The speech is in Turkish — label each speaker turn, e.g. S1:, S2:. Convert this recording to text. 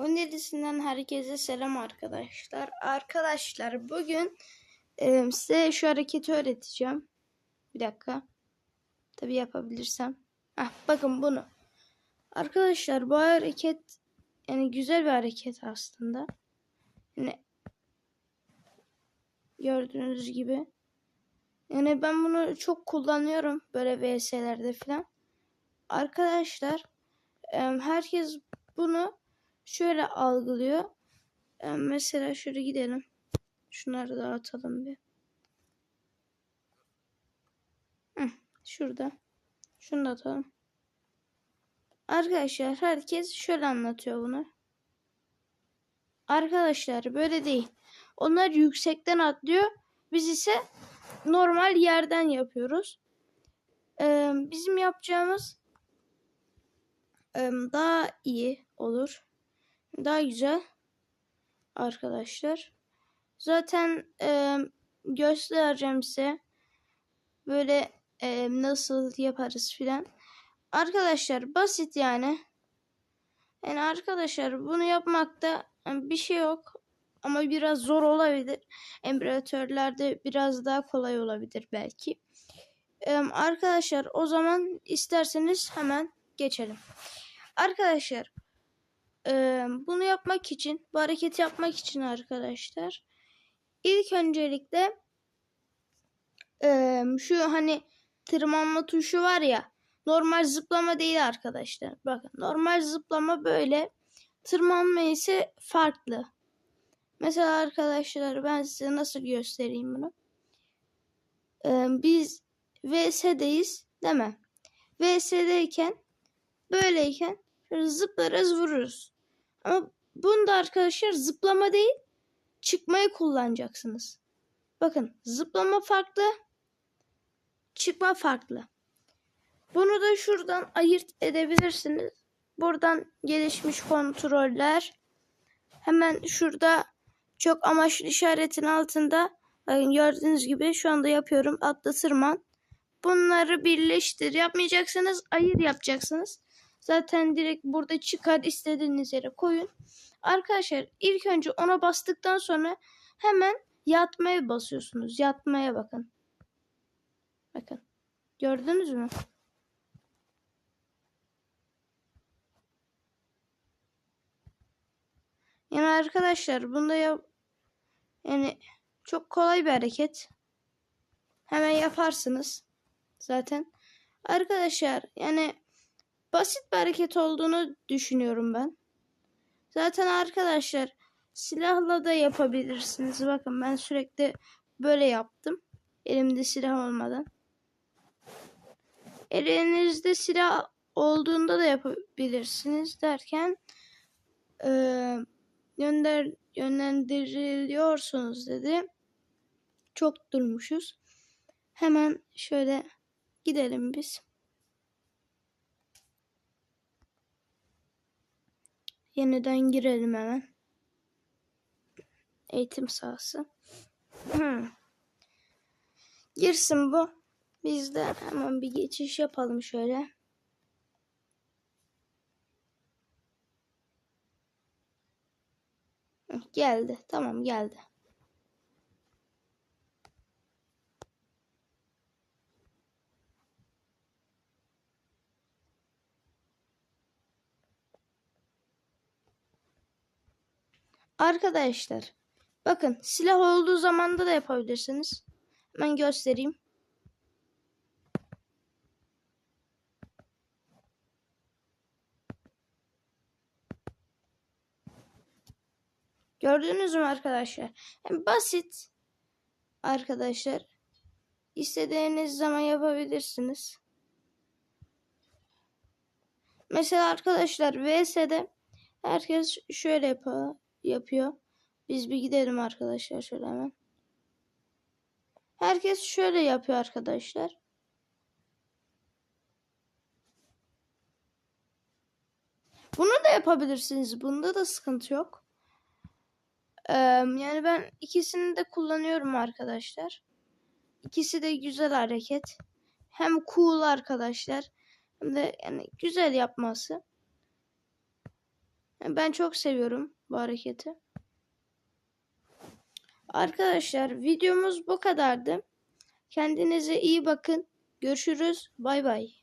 S1: 17'sinden herkese selam arkadaşlar. Arkadaşlar bugün e, size şu hareketi öğreteceğim. Bir dakika. Tabi yapabilirsem. Ah, bakın bunu. Arkadaşlar bu hareket yani güzel bir hareket aslında. Yani gördüğünüz gibi. Yani ben bunu çok kullanıyorum böyle VS'lerde falan. Arkadaşlar e, herkes bunu şöyle algılıyor. E, mesela şöyle gidelim. Şunları da atalım bir. Şurada. Şunu da atalım. Arkadaşlar herkes şöyle anlatıyor bunu. Arkadaşlar böyle değil. Onlar yüksekten atlıyor. Biz ise normal yerden yapıyoruz. Ee, bizim yapacağımız e, daha iyi olur. Daha güzel arkadaşlar. Zaten e, göstereceğim size. Böyle e, nasıl yaparız filan. Arkadaşlar basit yani. Yani arkadaşlar bunu yapmakta bir şey yok. Ama biraz zor olabilir. Emülatörlerde biraz daha kolay olabilir belki. Ee, arkadaşlar o zaman isterseniz hemen geçelim. Arkadaşlar e, bunu yapmak için bu hareketi yapmak için arkadaşlar ilk öncelikle e, şu hani tırmanma tuşu var ya normal zıplama değil arkadaşlar. Bakın normal zıplama böyle tırmanma ise farklı. Mesela arkadaşlar ben size nasıl göstereyim bunu. Ee, biz VS'deyiz değil mi? VS'deyken böyleyken zıplarız vururuz. Ama bunda arkadaşlar zıplama değil çıkmayı kullanacaksınız. Bakın zıplama farklı çıkma farklı. Bunu da şuradan ayırt edebilirsiniz. Buradan gelişmiş kontroller. Hemen şurada çok amaçlı işaretin altında bakın gördüğünüz gibi şu anda yapıyorum. Atla tırman. Bunları birleştir. Yapmayacaksınız. Ayır yapacaksınız. Zaten direkt burada çıkar istediğiniz yere koyun. Arkadaşlar ilk önce ona bastıktan sonra hemen yatmaya basıyorsunuz. Yatmaya bakın. Bakın. Gördünüz mü? Yani arkadaşlar bunda ya yani çok kolay bir hareket. Hemen yaparsınız. Zaten. Arkadaşlar yani basit bir hareket olduğunu düşünüyorum ben. Zaten arkadaşlar silahla da yapabilirsiniz. Bakın ben sürekli böyle yaptım. Elimde silah olmadan. Elinizde silah olduğunda da yapabilirsiniz derken eee gönder yönlendiriliyorsunuz dedi. Çok durmuşuz. Hemen şöyle gidelim biz. Yeniden girelim hemen. Eğitim sahası. Girsin bu. Biz de hemen bir geçiş yapalım şöyle. Geldi. Tamam geldi. Arkadaşlar bakın silah olduğu zamanda da yapabilirsiniz. Ben göstereyim. Gördünüz mü arkadaşlar? Yani basit arkadaşlar. İstediğiniz zaman yapabilirsiniz. Mesela arkadaşlar VS'de herkes şöyle yapıyor. Yapıyor. Biz bir gidelim arkadaşlar şöyle hemen. Herkes şöyle yapıyor arkadaşlar. Bunu da yapabilirsiniz. Bunda da sıkıntı yok. Ee, yani ben ikisini de kullanıyorum arkadaşlar. İkisi de güzel hareket. Hem cool arkadaşlar. Hem de yani güzel yapması. Ben çok seviyorum bu hareketi. Arkadaşlar videomuz bu kadardı. Kendinize iyi bakın. Görüşürüz. Bay bay.